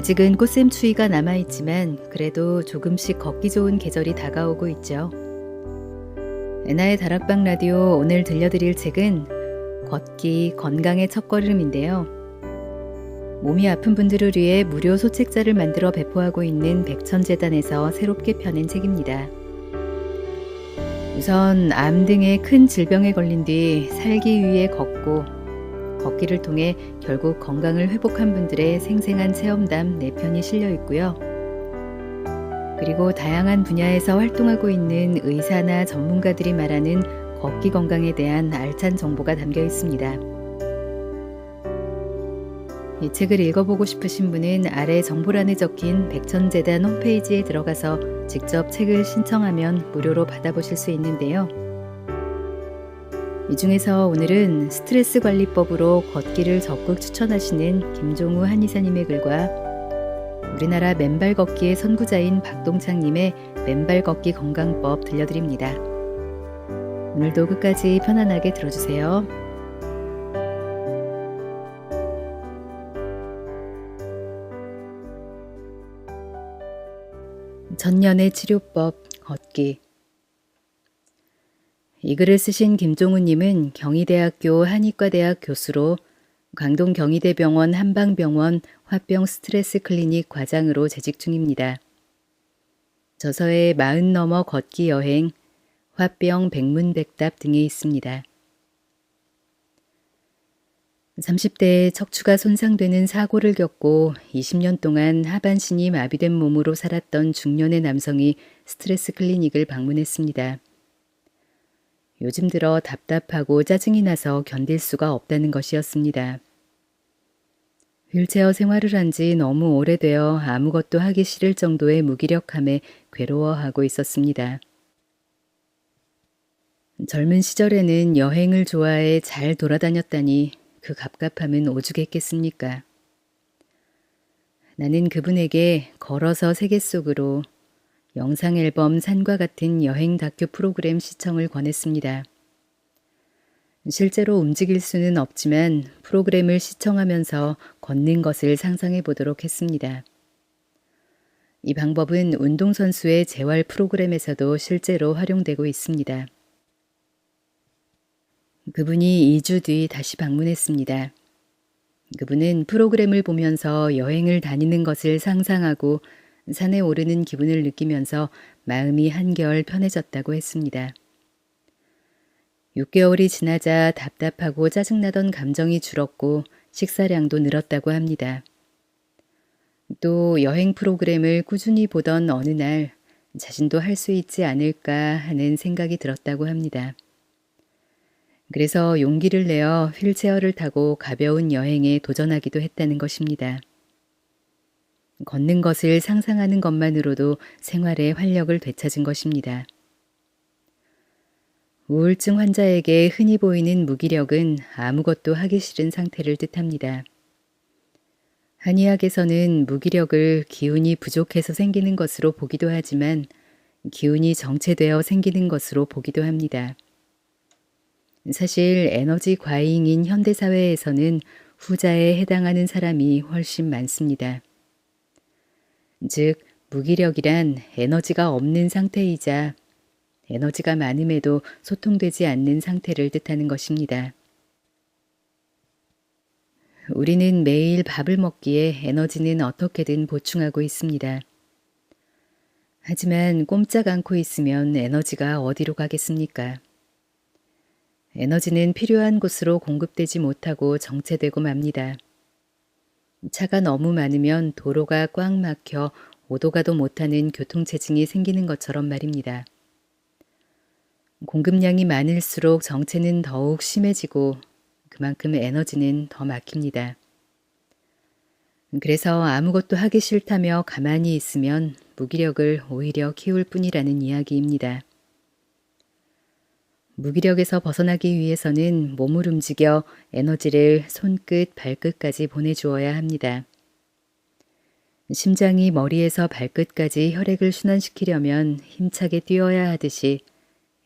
아직은 꽃샘 추위가 남아있지만 그래도 조금씩 걷기 좋은 계절이 다가오고 있죠. 에나의 다락방 라디오 오늘 들려드릴 책은 걷기 건강의 첫걸음인데요. 몸이 아픈 분들을 위해 무료 소책자를 만들어 배포하고 있는 백천재단에서 새롭게 펴낸 책입니다. 우선 암 등의 큰 질병에 걸린 뒤 살기 위해 걷고 걷기를 통해 결국 건강을 회복한 분들의 생생한 체험담 4편이 실려 있고요. 그리고 다양한 분야에서 활동하고 있는 의사나 전문가들이 말하는 걷기 건강에 대한 알찬 정보가 담겨 있습니다. 이 책을 읽어보고 싶으신 분은 아래 정보란에 적힌 백천재단 홈페이지에 들어가서 직접 책을 신청하면 무료로 받아보실 수 있는데요. 이 중에서 오늘은 스트레스 관리법으로 걷기를 적극 추천하시는 김종우 한의사님의 글과 우리나라 맨발 걷기의 선구자인 박동창님의 맨발 걷기 건강법 들려드립니다. 오늘도 끝까지 편안하게 들어주세요. 전년의 치료법 걷기 이 글을 쓰신 김종우님은 경희대학교 한의과대학 교수로 광동 경희대병원 한방병원 화병 스트레스 클리닉 과장으로 재직 중입니다. 저서에 마흔 넘어 걷기 여행, 화병 백문백답 등이 있습니다. 30대에 척추가 손상되는 사고를 겪고 20년 동안 하반신이 마비된 몸으로 살았던 중년의 남성이 스트레스 클리닉을 방문했습니다. 요즘 들어 답답하고 짜증이 나서 견딜 수가 없다는 것이었습니다. 휠체어 생활을 한 지 너무 오래되어 아무것도 하기 싫을 정도의 무기력함에 괴로워하고 있었습니다. 젊은 시절에는 여행을 좋아해 잘 돌아다녔다니 그 갑갑함은 오죽했겠습니까? 나는 그분에게 걸어서 세계 속으로 영상 앨범 산과 같은 여행 다큐 프로그램 시청을 권했습니다. 실제로 움직일 수는 없지만 프로그램을 시청하면서 걷는 것을 상상해 보도록 했습니다. 이 방법은 운동선수의 재활 프로그램에서도 실제로 활용되고 있습니다. 그분이 2주 뒤 다시 방문했습니다. 그분은 프로그램을 보면서 여행을 다니는 것을 상상하고 산에 오르는 기분을 느끼면서 마음이 한결 편해졌다고 했습니다. 6개월이 지나자 답답하고 짜증나던 감정이 줄었고 식사량도 늘었다고 합니다. 또 여행 프로그램을 꾸준히 보던 어느 날 자신도 할 수 있지 않을까 하는 생각이 들었다고 합니다. 그래서 용기를 내어 휠체어를 타고 가벼운 여행에 도전하기도 했다는 것입니다. 걷는 것을 상상하는 것만으로도 생활에 활력을 되찾은 것입니다. 우울증 환자에게 흔히 보이는 무기력은 아무것도 하기 싫은 상태를 뜻합니다. 한의학에서는 무기력을 기운이 부족해서 생기는 것으로 보기도 하지만 기운이 정체되어 생기는 것으로 보기도 합니다. 사실 에너지 과잉인 현대사회에서는 후자에 해당하는 사람이 훨씬 많습니다. 즉, 무기력이란 에너지가 없는 상태이자 에너지가 많음에도 소통되지 않는 상태를 뜻하는 것입니다. 우리는 매일 밥을 먹기에 에너지는 어떻게든 보충하고 있습니다. 하지만 꼼짝 않고 있으면 에너지가 어디로 가겠습니까? 에너지는 필요한 곳으로 공급되지 못하고 정체되고 맙니다. 차가 너무 많으면 도로가 꽉 막혀 오도 가도 못하는 교통체증이 생기는 것처럼 말입니다. 공급량이 많을수록 정체는 더욱 심해지고 그만큼 에너지는 더 막힙니다. 그래서 아무것도 하기 싫다며 가만히 있으면 무기력을 오히려 키울 뿐이라는 이야기입니다. 무기력에서 벗어나기 위해서는 몸을 움직여 에너지를 손끝, 발끝까지 보내주어야 합니다. 심장이 머리에서 발끝까지 혈액을 순환시키려면 힘차게 뛰어야 하듯이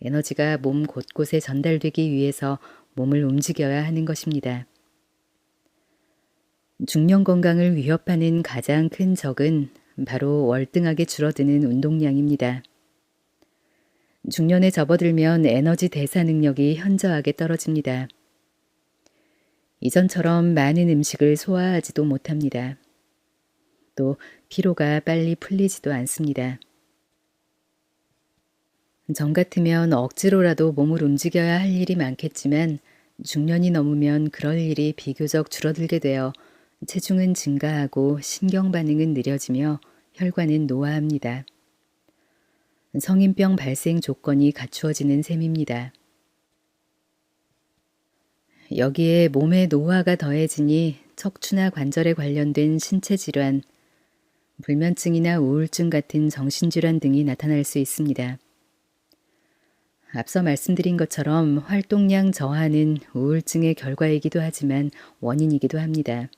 에너지가 몸 곳곳에 전달되기 위해서 몸을 움직여야 하는 것입니다. 중년 건강을 위협하는 가장 큰 적은 바로 월등하게 줄어드는 운동량입니다. 중년에 접어들면 에너지 대사 능력이 현저하게 떨어집니다. 이전처럼 많은 음식을 소화하지도 못합니다. 또 피로가 빨리 풀리지도 않습니다. 전 같으면 억지로라도 몸을 움직여야 할 일이 많겠지만 중년이 넘으면 그럴 일이 비교적 줄어들게 되어 체중은 증가하고 신경 반응은 느려지며 혈관은 노화합니다. 성인병 발생 조건이 갖추어지는 셈입니다. 여기에 몸의 노화가 더해지니 척추나 관절에 관련된 신체 질환, 불면증이나 우울증 같은 정신질환 등이 나타날 수 있습니다. 앞서 말씀드린 것처럼 활동량 저하는 우울증의 결과이기도 하지만 원인이기도 합니다.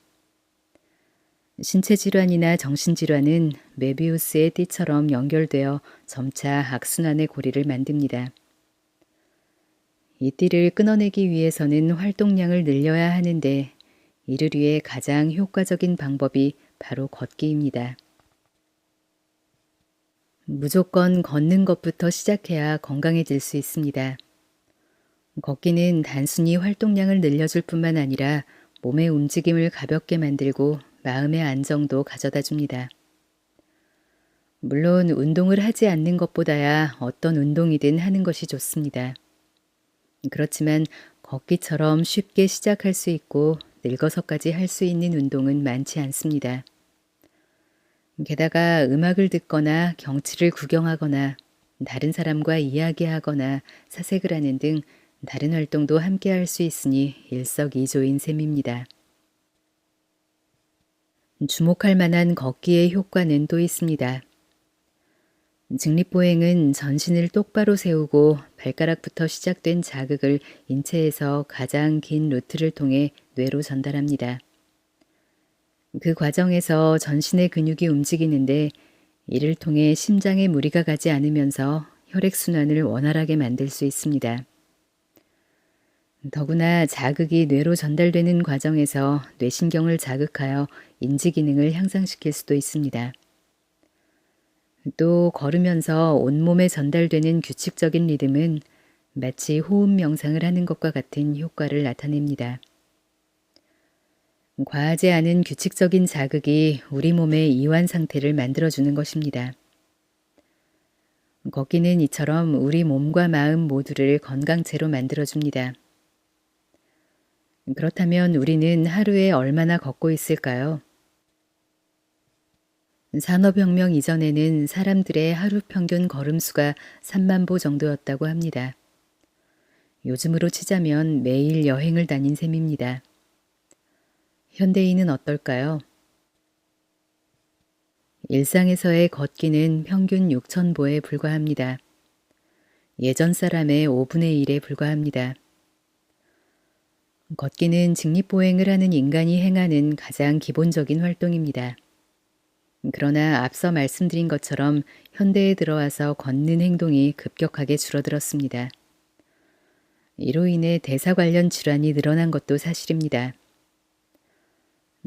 신체 질환이나 정신 질환은 메비우스의 띠처럼 연결되어 점차 악순환의 고리를 만듭니다. 이 띠를 끊어내기 위해서는 활동량을 늘려야 하는데 이를 위해 가장 효과적인 방법이 바로 걷기입니다. 무조건 걷는 것부터 시작해야 건강해질 수 있습니다. 걷기는 단순히 활동량을 늘려줄 뿐만 아니라 몸의 움직임을 가볍게 만들고 마음의 안정도 가져다 줍니다. 물론 운동을 하지 않는 것보다야 어떤 운동이든 하는 것이 좋습니다. 그렇지만 걷기처럼 쉽게 시작할 수 있고 늙어서까지 할 수 있는 운동은 많지 않습니다. 게다가 음악을 듣거나 경치를 구경하거나 다른 사람과 이야기하거나 사색을 하는 등 다른 활동도 함께 할 수 있으니 일석이조인 셈입니다. 주목할 만한 걷기의 효과는 또 있습니다. 직립보행은 전신을 똑바로 세우고 발가락부터 시작된 자극을 인체에서 가장 긴 루트를 통해 뇌로 전달합니다. 그 과정에서 전신의 근육이 움직이는데 이를 통해 심장에 무리가 가지 않으면서 혈액순환을 원활하게 만들 수 있습니다. 더구나 자극이 뇌로 전달되는 과정에서 뇌신경을 자극하여 인지 기능을 향상시킬 수도 있습니다. 또 걸으면서 온몸에 전달되는 규칙적인 리듬은 마치 호흡 명상을 하는 것과 같은 효과를 나타냅니다. 과하지 않은 규칙적인 자극이 우리 몸의 이완 상태를 만들어주는 것입니다. 걷기는 이처럼 우리 몸과 마음 모두를 건강체로 만들어줍니다. 그렇다면 우리는 하루에 얼마나 걷고 있을까요? 산업혁명 이전에는 사람들의 하루 평균 걸음수가 3만 보 정도였다고 합니다. 요즘으로 치자면 매일 여행을 다닌 셈입니다. 현대인은 어떨까요? 일상에서의 걷기는 평균 6천보에 불과합니다. 예전 사람의 5분의 1에 불과합니다. 걷기는 직립보행을 하는 인간이 행하는 가장 기본적인 활동입니다. 그러나 앞서 말씀드린 것처럼 현대에 들어와서 걷는 행동이 급격하게 줄어들었습니다. 이로 인해 대사 관련 질환이 늘어난 것도 사실입니다.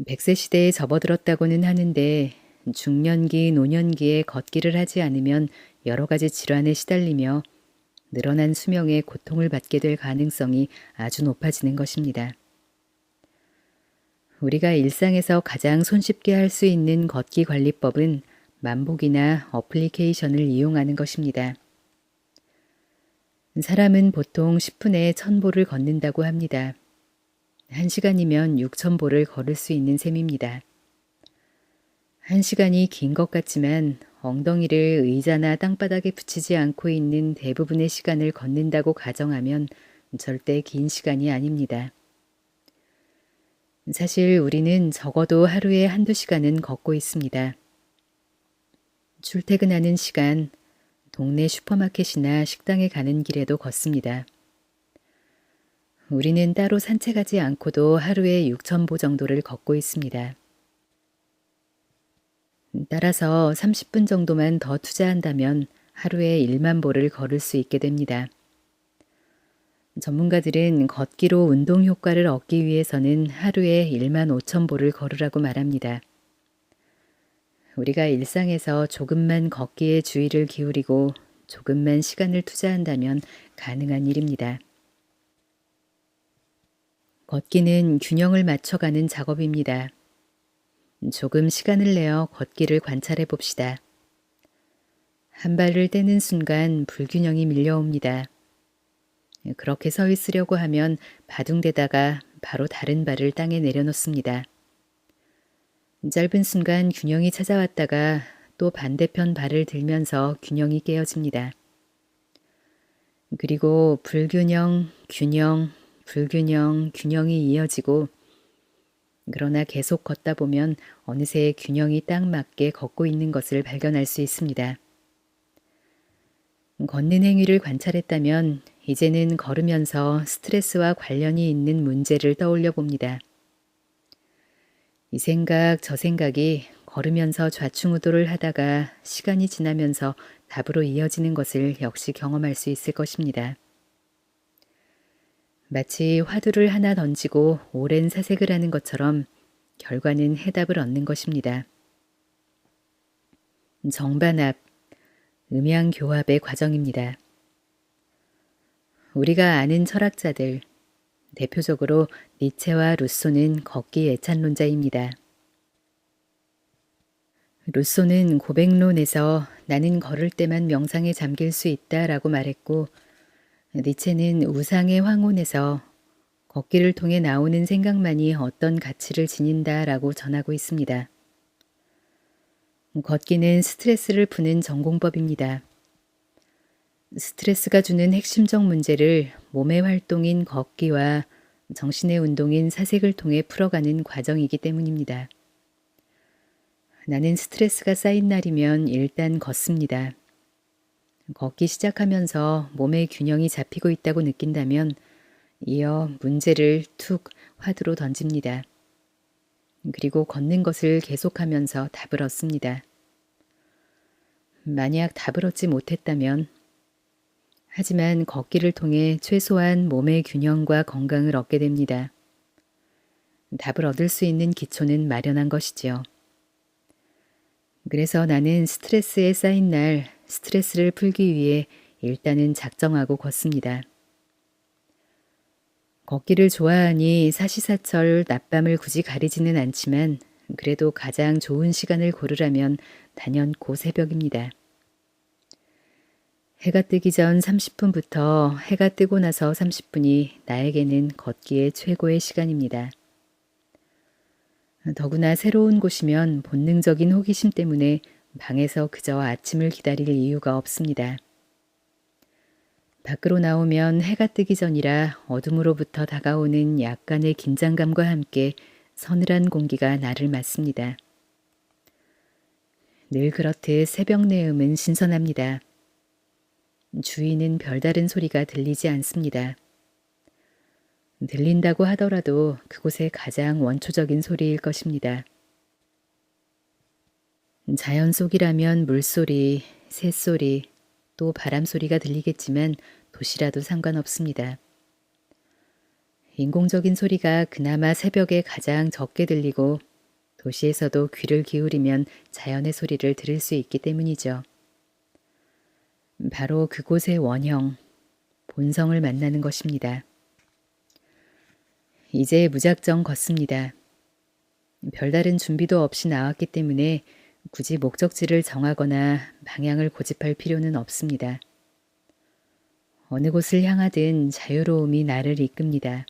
100세 시대에 접어들었다고는 하는데 중년기, 노년기에 걷기를 하지 않으면 여러 가지 질환에 시달리며 늘어난 수명에 고통을 받게 될 가능성이 아주 높아지는 것입니다. 우리가 일상에서 가장 손쉽게 할 수 있는 걷기 관리법은 만복이나 어플리케이션을 이용하는 것입니다. 사람은 보통 10분에 1000보를 걷는다고 합니다. 1시간이면 6,000보를 걸을 수 있는 셈입니다. 1시간이 긴 것 같지만 엉덩이를 의자나 땅바닥에 붙이지 않고 있는 대부분의 시간을 걷는다고 가정하면 절대 긴 시간이 아닙니다. 사실 우리는 적어도 하루에 한두 시간은 걷고 있습니다. 출퇴근하는 시간, 동네 슈퍼마켓이나 식당에 가는 길에도 걷습니다. 우리는 따로 산책하지 않고도 하루에 6천보 정도를 걷고 있습니다. 따라서 30분 정도만 더 투자한다면 하루에 1만 보를 걸을 수 있게 됩니다. 전문가들은 걷기로 운동 효과를 얻기 위해서는 하루에 1만 5천 보를 걸으라고 말합니다. 우리가 일상에서 조금만 걷기에 주의를 기울이고 조금만 시간을 투자한다면 가능한 일입니다. 걷기는 균형을 맞춰가는 작업입니다. 조금 시간을 내어 걷기를 관찰해 봅시다. 한 발을 떼는 순간 불균형이 밀려옵니다. 그렇게 서 있으려고 하면 바둥대다가 바로 다른 발을 땅에 내려놓습니다. 짧은 순간 균형이 찾아왔다가 또 반대편 발을 들면서 균형이 깨어집니다. 그리고 불균형, 균형, 불균형, 균형이 이어지고 그러나 계속 걷다 보면 어느새 균형이 딱 맞게 걷고 있는 것을 발견할 수 있습니다. 걷는 행위를 관찰했다면 이제는 걸으면서 스트레스와 관련이 있는 문제를 떠올려 봅니다. 이 생각, 저 생각이 걸으면서 좌충우돌을 하다가 시간이 지나면서 답으로 이어지는 것을 역시 경험할 수 있을 것입니다. 마치 화두를 하나 던지고 오랜 사색을 하는 것처럼 결과는 해답을 얻는 것입니다. 정반합, 음양교합의 과정입니다. 우리가 아는 철학자들, 대표적으로 니체와 루소는 걷기 애찬론자입니다. 루소는 고백론에서 나는 걸을 때만 명상에 잠길 수 있다라고 말했고, 니체는 우상의 황혼에서 걷기를 통해 나오는 생각만이 어떤 가치를 지닌다라고 전하고 있습니다. 걷기는 스트레스를 푸는 전공법입니다. 스트레스가 주는 핵심적 문제를 몸의 활동인 걷기와 정신의 운동인 사색을 통해 풀어가는 과정이기 때문입니다. 나는 스트레스가 쌓인 날이면 일단 걷습니다. 걷기 시작하면서 몸의 균형이 잡히고 있다고 느낀다면 이어 문제를 툭 화두로 던집니다. 그리고 걷는 것을 계속하면서 답을 얻습니다. 만약 답을 얻지 못했다면 하지만 걷기를 통해 최소한 몸의 균형과 건강을 얻게 됩니다. 답을 얻을 수 있는 기초는 마련한 것이지요. 그래서 나는 스트레스에 쌓인 날 스트레스를 풀기 위해 일단은 작정하고 걷습니다. 걷기를 좋아하니 사시사철 낮밤을 굳이 가리지는 않지만 그래도 가장 좋은 시간을 고르라면 단연코 새벽입니다. 해가 뜨기 전 30분부터 해가 뜨고 나서 30분이 나에게는 걷기의 최고의 시간입니다. 더구나 새로운 곳이면 본능적인 호기심 때문에 방에서 그저 아침을 기다릴 이유가 없습니다. 밖으로 나오면 해가 뜨기 전이라 어둠으로부터 다가오는 약간의 긴장감과 함께 서늘한 공기가 나를 맞습니다. 늘 그렇듯 새벽 내음은 신선합니다. 주위는 별다른 소리가 들리지 않습니다. 들린다고 하더라도 그곳의 가장 원초적인 소리일 것입니다. 자연 속이라면 물소리, 새소리, 또 바람소리가 들리겠지만 도시라도 상관없습니다. 인공적인 소리가 그나마 새벽에 가장 적게 들리고 도시에서도 귀를 기울이면 자연의 소리를 들을 수 있기 때문이죠. 바로 그곳의 원형, 본성을 만나는 것입니다. 이제 무작정 걷습니다. 별다른 준비도 없이 나왔기 때문에 굳이 목적지를 정하거나 방향을 고집할 필요는 없습니다. 어느 곳을 향하든 자유로움이 나를 이끕니다.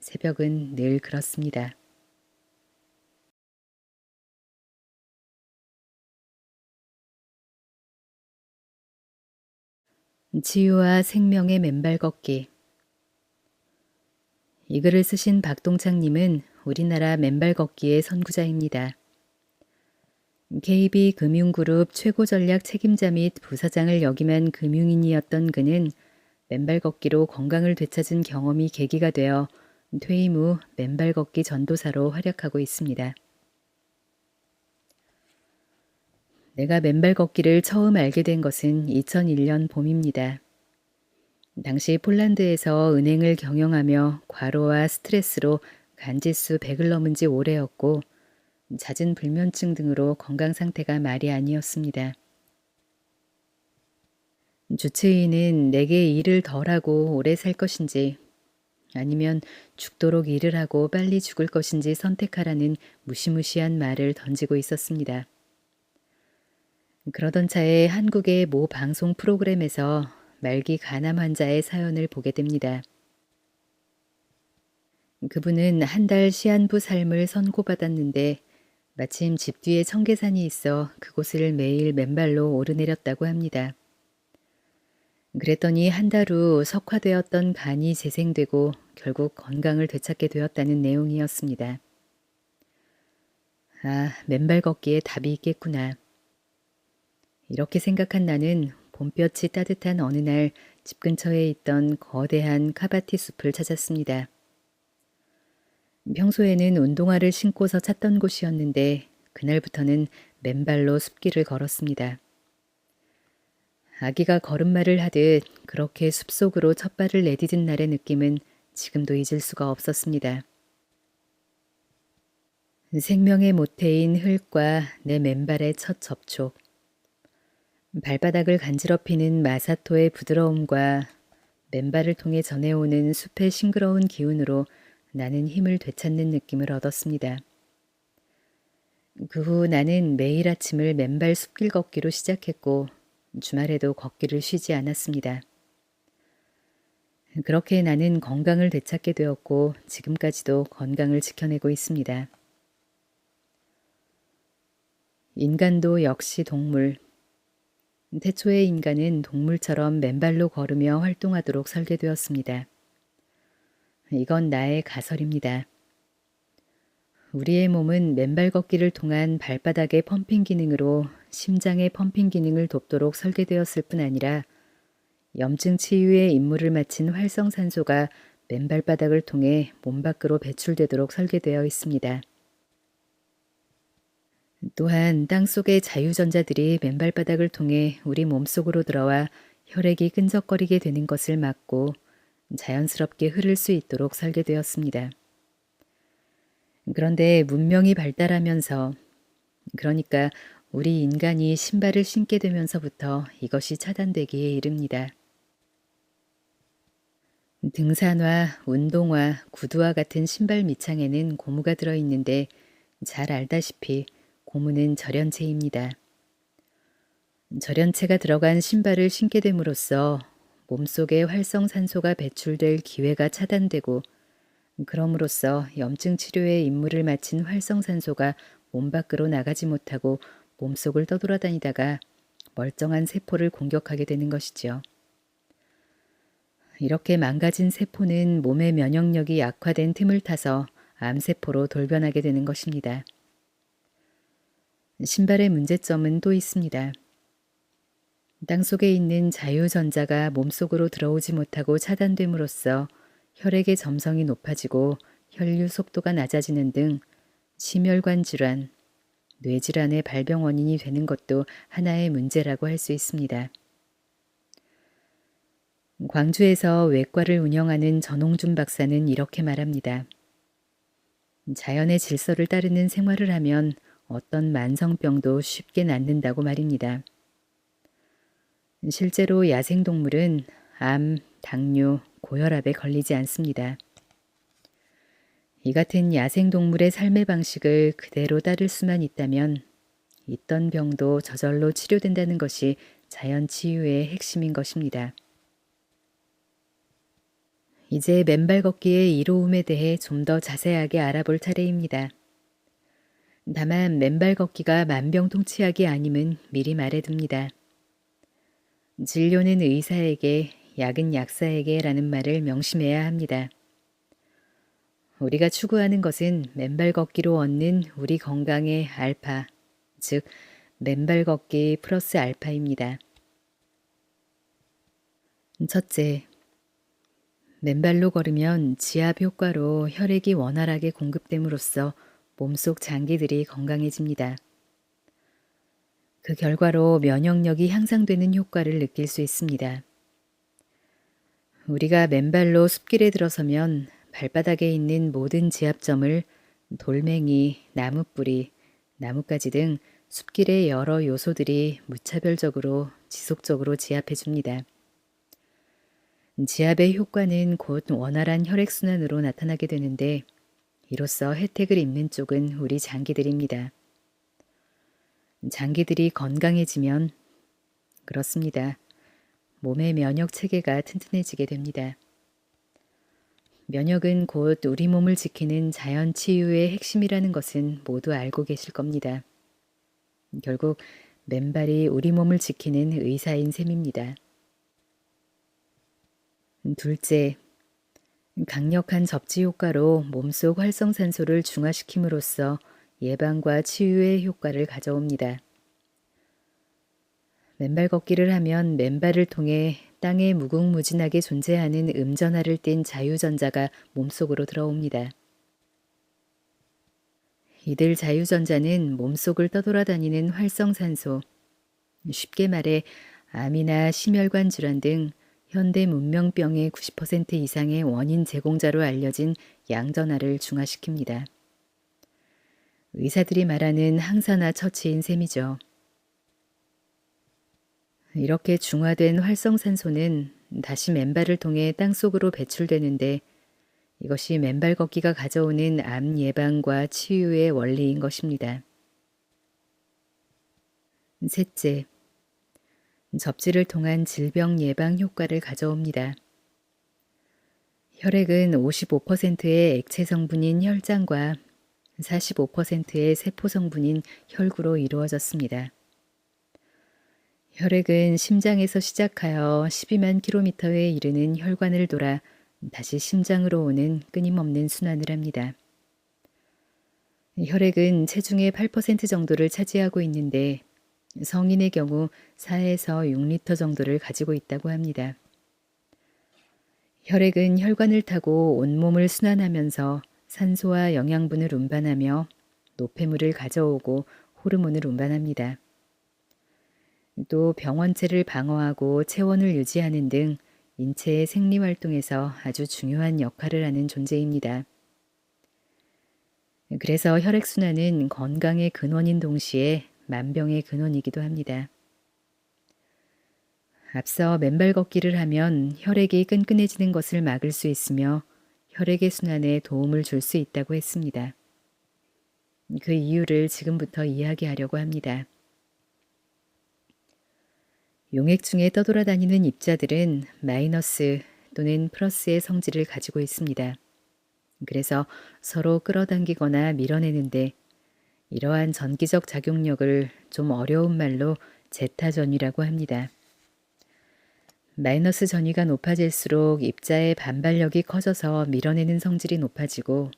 새벽은 늘 그렇습니다. 치유와 생명의 맨발 걷기 이 글을 쓰신 박동창님은 우리나라 맨발 걷기의 선구자입니다. KB 금융그룹 최고 전략 책임자 및 부사장을 역임한 금융인이었던 그는 맨발 걷기로 건강을 되찾은 경험이 계기가 되어 퇴임 후 맨발 걷기 전도사로 활약하고 있습니다. 내가 맨발 걷기를 처음 알게 된 것은 2001년 봄입니다. 당시 폴란드에서 은행을 경영하며 과로와 스트레스로 간지수 100을 넘은 지 오래였고 잦은 불면증 등으로 건강 상태가 말이 아니었습니다. 주치의는 내게 일을 덜하고 오래 살 것인지 아니면 죽도록 일을 하고 빨리 죽을 것인지 선택하라는 무시무시한 말을 던지고 있었습니다. 그러던 차에 한국의 모 방송 프로그램에서 말기 간암 환자의 사연을 보게 됩니다. 그분은 한 달 시한부 삶을 선고받았는데 마침 집 뒤에 청계산이 있어 그곳을 매일 맨발로 오르내렸다고 합니다. 그랬더니 한 달 후 석화되었던 간이 재생되고 결국 건강을 되찾게 되었다는 내용이었습니다. 아, 맨발 걷기에 답이 있겠구나. 이렇게 생각한 나는 봄볕이 따뜻한 어느 날 집 근처에 있던 거대한 카바티 숲을 찾았습니다. 평소에는 운동화를 신고서 찾던 곳이었는데 그날부터는 맨발로 숲길을 걸었습니다. 아기가 걸음마를 하듯 그렇게 숲속으로 첫 발을 내디딘 날의 느낌은 지금도 잊을 수가 없었습니다. 생명의 모태인 흙과 내 맨발의 첫 접촉. 발바닥을 간지럽히는 마사토의 부드러움과 맨발을 통해 전해오는 숲의 싱그러운 기운으로 나는 힘을 되찾는 느낌을 얻었습니다. 그 후 나는 매일 아침을 맨발 숲길 걷기로 시작했고 주말에도 걷기를 쉬지 않았습니다. 그렇게 나는 건강을 되찾게 되었고 지금까지도 건강을 지켜내고 있습니다. 인간도 역시 동물. 태초의 인간은 동물처럼 맨발로 걸으며 활동하도록 설계되었습니다. 이건 나의 가설입니다. 우리의 몸은 맨발 걷기를 통한 발바닥의 펌핑 기능으로 심장의 펌핑 기능을 돕도록 설계되었을 뿐 아니라 염증 치유에 임무를 마친 활성산소가 맨발바닥을 통해 몸 밖으로 배출되도록 설계되어 있습니다. 또한 땅 속의 자유전자들이 맨발바닥을 통해 우리 몸속으로 들어와 혈액이 끈적거리게 되는 것을 막고 자연스럽게 흐를 수 있도록 설계되었습니다. 그런데 문명이 발달하면서 그러니까 우리 인간이 신발을 신게 되면서부터 이것이 차단되기에 이릅니다. 등산화, 운동화, 구두와 같은 신발 밑창에는 고무가 들어있는데 잘 알다시피 고무는 절연체입니다. 절연체가 들어간 신발을 신게 됨으로써 몸속에 활성산소가 배출될 기회가 차단되고 그럼으로써 염증 치료에 임무를 마친 활성산소가 몸 밖으로 나가지 못하고 몸속을 떠돌아다니다가 멀쩡한 세포를 공격하게 되는 것이죠. 이렇게 망가진 세포는 몸의 면역력이 약화된 틈을 타서 암세포로 돌변하게 되는 것입니다. 신발의 문제점은 또 있습니다. 땅 속에 있는 자유전자가 몸속으로 들어오지 못하고 차단됨으로써 혈액의 점성이 높아지고 혈류 속도가 낮아지는 등 심혈관 질환, 뇌질환의 발병 원인이 되는 것도 하나의 문제라고 할 수 있습니다. 광주에서 외과를 운영하는 전홍준 박사는 이렇게 말합니다. 자연의 질서를 따르는 생활을 하면 어떤 만성병도 쉽게 낫는다고 말입니다. 실제로 야생동물은 암, 당뇨, 고혈압에 걸리지 않습니다. 이 같은 야생동물의 삶의 방식을 그대로 따를 수만 있다면 있던 병도 저절로 치료된다는 것이 자연 치유의 핵심인 것입니다. 이제 맨발 걷기의 이로움에 대해 좀 더 자세하게 알아볼 차례입니다. 다만 맨발 걷기가 만병통치약이 아님은 미리 말해둡니다. 진료는 의사에게, 약은 약사에게 라는 말을 명심해야 합니다. 우리가 추구하는 것은 맨발 걷기로 얻는 우리 건강의 알파, 즉, 맨발 걷기 플러스 알파입니다. 첫째, 맨발로 걸으면 지압 효과로 혈액이 원활하게 공급됨으로써 몸속 장기들이 건강해집니다. 그 결과로 면역력이 향상되는 효과를 느낄 수 있습니다. 우리가 맨발로 숲길에 들어서면 발바닥에 있는 모든 지압점을 돌멩이, 나무뿌리, 나뭇가지 등 숲길의 여러 요소들이 무차별적으로 지속적으로 지압해 줍니다. 지압의 효과는 곧 원활한 혈액순환으로 나타나게 되는데 이로써 혜택을 입는 쪽은 우리 장기들입니다. 장기들이 건강해지면 그렇습니다. 몸의 면역 체계가 튼튼해지게 됩니다. 면역은 곧 우리 몸을 지키는 자연 치유의 핵심이라는 것은 모두 알고 계실 겁니다. 결국 맨발이 우리 몸을 지키는 의사인 셈입니다. 둘째, 강력한 접지 효과로 몸속 활성산소를 중화시킴으로써 예방과 치유의 효과를 가져옵니다. 맨발 걷기를 하면 맨발을 통해 땅에 무궁무진하게 존재하는 음전하를 띤 자유전자가 몸속으로 들어옵니다. 이들 자유전자는 몸속을 떠돌아다니는 활성산소, 쉽게 말해 암이나 심혈관 질환 등 현대 문명병의 90% 이상의 원인 제공자로 알려진 양전하를 중화시킵니다. 의사들이 말하는 항산화 처치인 셈이죠. 이렇게 중화된 활성산소는 다시 맨발을 통해 땅속으로 배출되는데 이것이 맨발 걷기가 가져오는 암 예방과 치유의 원리인 것입니다. 셋째, 접지를 통한 질병 예방 효과를 가져옵니다. 혈액은 55%의 액체 성분인 혈장과 45%의 세포 성분인 혈구로 이루어졌습니다. 혈액은 심장에서 시작하여 12만 킬로미터에 이르는 혈관을 돌아 다시 심장으로 오는 끊임없는 순환을 합니다. 혈액은 체중의 8% 정도를 차지하고 있는데 성인의 경우 4에서 6리터 정도를 가지고 있다고 합니다. 혈액은 혈관을 타고 온몸을 순환하면서 산소와 영양분을 운반하며 노폐물을 가져오고 호르몬을 운반합니다. 또 병원체를 방어하고 체원을 유지하는 등 인체의 생리활동에서 아주 중요한 역할을 하는 존재입니다. 그래서 혈액순환은 건강의 근원인 동시에 만병의 근원이기도 합니다. 앞서 맨발 걷기를 하면 혈액이 끈끈해지는 것을 막을 수 있으며 혈액의 순환에 도움을 줄 수 있다고 했습니다. 그 이유를 지금부터 이야기하려고 합니다. 용액 중에 떠돌아다니는 입자들은 마이너스 또는 플러스의 성질을 가지고 있습니다. 그래서 서로 끌어당기거나 밀어내는데 이러한 전기적 작용력을 좀 어려운 말로 제타 전위라고 합니다. 마이너스 전위가 높아질수록 입자의 반발력이 커져서 밀어내는 성질이 높아지고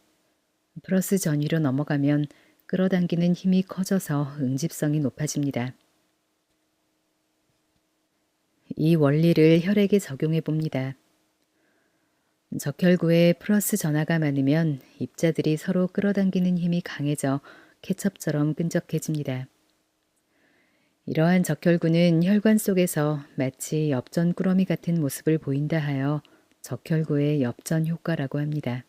플러스 전위로 넘어가면 끌어당기는 힘이 커져서 응집성이 높아집니다. 이 원리를 혈액에 적용해 봅니다. 적혈구에 플러스 전하가 많으면 입자들이 서로 끌어당기는 힘이 강해져 케첩처럼 끈적해집니다. 이러한 적혈구는 혈관 속에서 마치 엽전 꾸러미 같은 모습을 보인다 하여 적혈구의 엽전 효과라고 합니다.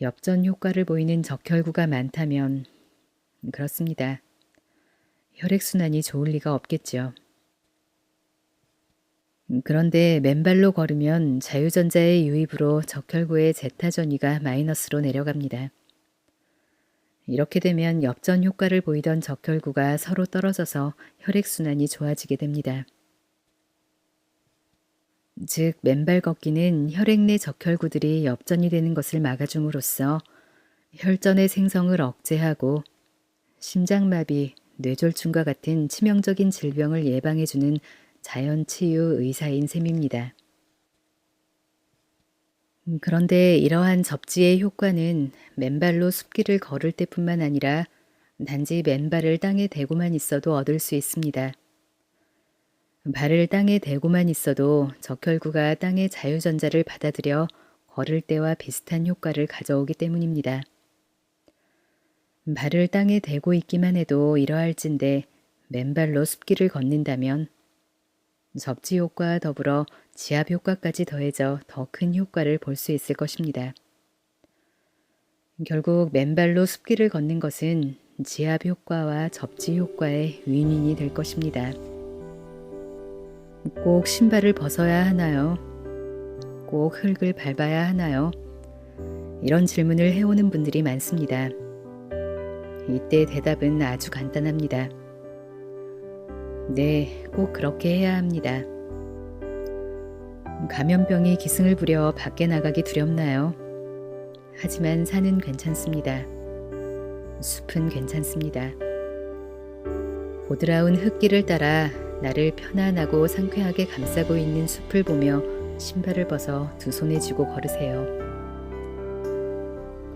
엽전 효과를 보이는 적혈구가 많다면 그렇습니다. 혈액순환이 좋을 리가 없겠죠. 그런데 맨발로 걸으면 자유전자의 유입으로 적혈구의 제타 전위가 마이너스로 내려갑니다. 이렇게 되면 엽전 효과를 보이던 적혈구가 서로 떨어져서 혈액순환이 좋아지게 됩니다. 즉, 맨발 걷기는 혈액 내 적혈구들이 엽전이 되는 것을 막아줌으로써 혈전의 생성을 억제하고 심장마비, 뇌졸중과 같은 치명적인 질병을 예방해주는 자연치유 의사인 셈입니다. 음, 그런데 이러한 접지의 효과는 맨발로 숲길을 걸을 때뿐만 아니라 단지 맨발을 땅에 대고만 있어도 얻을 수 있습니다. 발을 땅에 대고만 있어도 적혈구가 땅의 자유전자를 받아들여 걸을 때와 비슷한 효과를 가져오기 때문입니다. 발을 땅에 대고 있기만 해도 이러할진데 맨발로 숲길을 걷는다면 접지 효과와 더불어 지압 효과까지 더해져 더 큰 효과를 볼 수 있을 것입니다. 결국 맨발로 숲길을 걷는 것은 지압 효과와 접지 효과의 윈윈이 될 것입니다. 꼭 신발을 벗어야 하나요? 꼭 흙을 밟아야 하나요? 이런 질문을 해오는 분들이 많습니다. 이때 대답은 아주 간단합니다. 네, 꼭 그렇게 해야 합니다. 감염병이 기승을 부려 밖에 나가기 두렵나요? 하지만 산은 괜찮습니다. 숲은 괜찮습니다. 보드라운 흙길을 따라 나를 편안하고 상쾌하게 감싸고 있는 숲을 보며 신발을 벗어 두 손에 쥐고 걸으세요.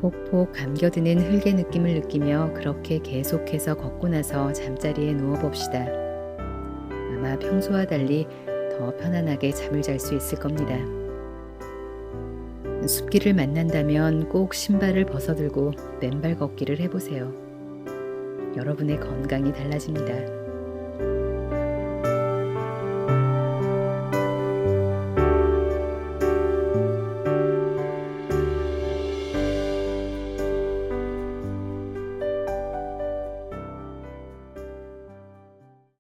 폭폭 감겨드는 흙의 느낌을 느끼며 그렇게 계속해서 걷고 나서 잠자리에 누워봅시다. 아마 평소와 달리 더 편안하게 잠을 잘 수 있을 겁니다. 숲길을 만난다면 꼭 신발을 벗어들고 맨발 걷기를 해보세요. 여러분의 건강이 달라집니다.